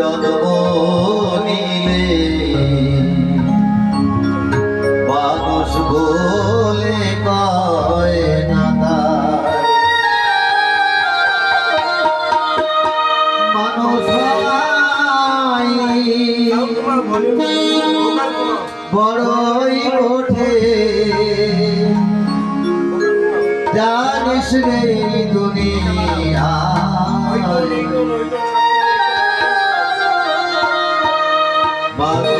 জন্ম নিলে মানুষ বলে না মানুষ বড়ই ওঠে। জানিস রে দুনিয়া। 마음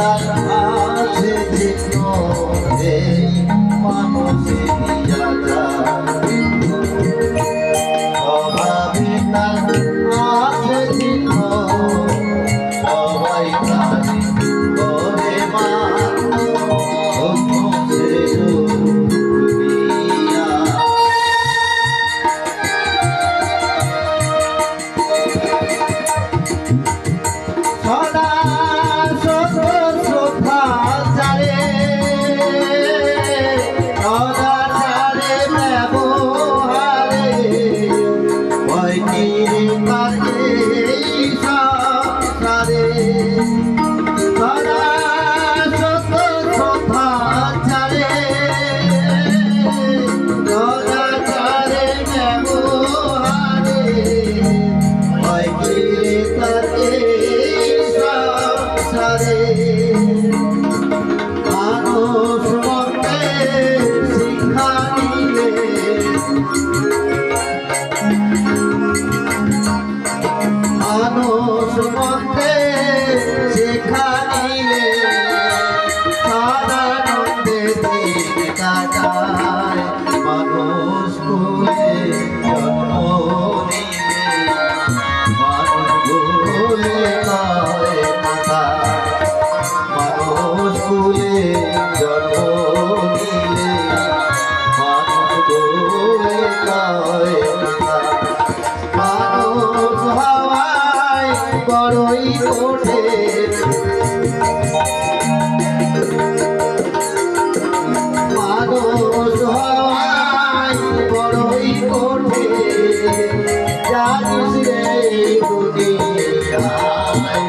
আছে যে Yes. Oh,